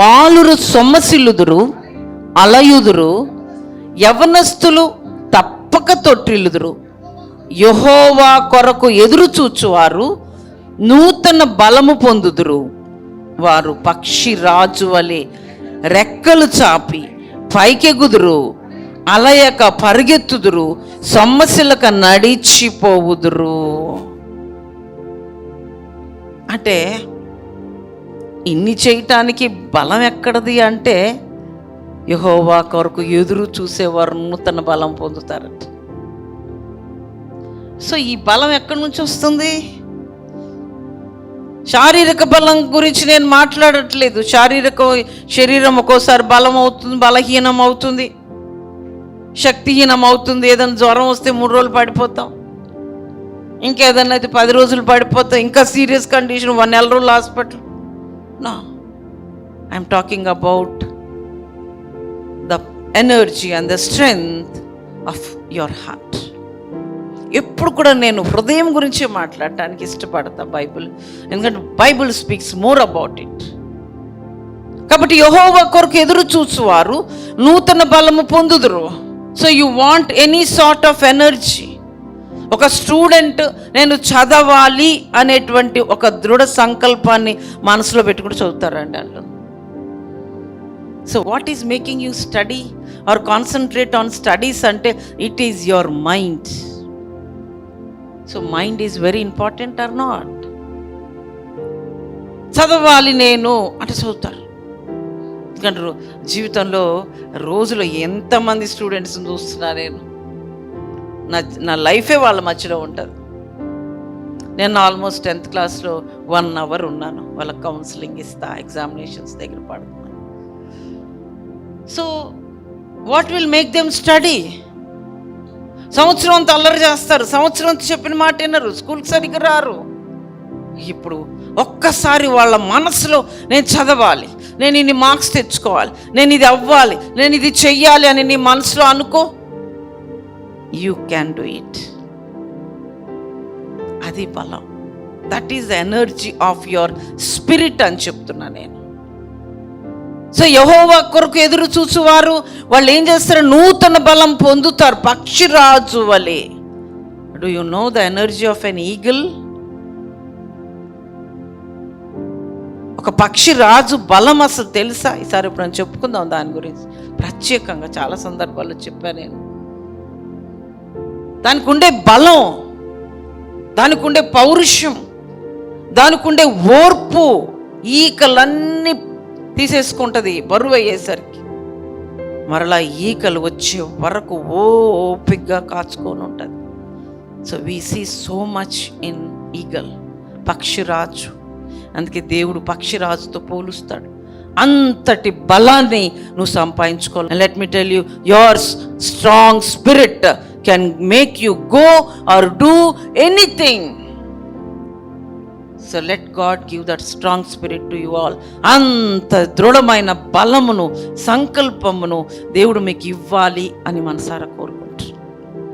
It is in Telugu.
బాలురు సొమ్మసిల్లుదురు అలయుదురు యవనస్తులు తప్పక తొట్టిల్లుదురు. యహోవా కొరకు ఎదురు చూచువారు నూతన బలము పొందుదురు. వారు పక్షి రాజు వలె రెక్కలు చాపి పైకెగుదురు అలయక పరిగెత్తుదురు సొమ్మసిలక నడిచిపోవుదురు. అంటే ఇన్ని చేయటానికి బలం ఎక్కడది అంటే యహోవా కొరకు ఎదురు చూసేవారు నూతన బలం పొందుతారట. సో ఈ బలం ఎక్కడి నుంచి వస్తుంది? శారీరక బలం గురించి నేను మాట్లాడట్లేదు. శారీరక శరీరం ఒక్కోసారి బలం అవుతుంది బలహీనం అవుతుంది శక్తిహీనం అవుతుంది. ఏదైనా జ్వరం వస్తే మూడు రోజులు పడిపోతాం. ఇంకేదన్నా అయితే పది రోజులు పడిపోతాం. ఇంకా సీరియస్ కండిషన్ వన్ నెల రోజులు హాస్పిటల్. నా. I'm talking about the energy and the strength of your heart ఎప్పుడు కూడా నేను హృదయం గురించి మాట్లాడటానికి ఇష్టపడతా బైబిల్. ఎందుకంటే Bible speaks more about it. కాబట్టి యహోవా కొరకు ఎదురు చూసువారు నూతన బలము పొందుదురు. So you want any sort of energy ఒక స్టూడెంట్ నేను చదవాలి అనేటువంటి ఒక దృఢ సంకల్పాన్ని మనసులో పెట్టుకుని చదువుతారండి వాళ్ళు so what is making you study or concentrate on studies అంటే it is your mind so mind is very important or not చదవాలి నేను అంటే చదువుతారు. ఎందుకంటే జీవితంలో రోజులో ఎంతమంది స్టూడెంట్స్ని చూస్తున్నా నేను. నా నా లైఫే వాళ్ళ మధ్యలో ఉంటుంది. నేను ఆల్మోస్ట్ టెన్త్ క్లాస్లో వన్ అవర్ ఉన్నాను. వాళ్ళకి కౌన్సిలింగ్ ఇస్తా ఎగ్జామినేషన్స్ దగ్గర పడుతున్నాను so what will make them study? సంవత్సరం అంతా అల్లరి చేస్తారు. సంవత్సరం అంతా చెప్పిన మాట వినరు. స్కూల్కి సరిగ్గా రారు. ఇప్పుడు ఒక్కసారి వాళ్ళ మనసులో నేను చదవాలి. నేను ఇన్ని మార్క్స్ తెచ్చుకోవాలి. నేను ఇది అవ్వాలి. నేను ఇది చెయ్యాలి అని నీ మనసులో అనుకో. యూ క్యాన్ డూ ఇట్ అది బలం. That is the energy of your spirit అని చెప్తున్నా నేను. సో యహోవా కొరకు ఎదురు చూసేవారు వాళ్ళు ఏం చేస్తారు? నూతన బలం పొందుతారు పక్షిరాజు వలె. Do you know the energy of an eagle ఒక పక్షి రాజు బలం అసలు తెలుసా? ఈసారి ఇప్పుడు నేను చెప్పుకుందాం దాని గురించి. ప్రత్యేకంగా చాలా సందర్భాల్లో చెప్పాను నేను. దానికి ఉండే బలం దానికి ఉండే పౌరుషం దానికి ఉండే ఓర్పు ఈకలన్నీ తీసేసుకుంటుంది బరువు అయ్యేసరికి. మరలా ఈకలు వచ్చే వరకు ఓపిగ్గా కాచుకొని ఉంటుంది. So we see so much in eagle పక్షిరాజు. అందుకే దేవుడు పక్షిరాజుతో పోలుస్తాడు. అంతటి బలాన్ని నువ్వు సంపాదించుకోవాలి. Let me tell you your strong spirit can make you go or do anything so let God give that strong spirit to you all అంత దృఢమైన బలమును సంకల్పమును దేవుడు మీకు ఇవ్వాలి అని మనసారా కోరుకు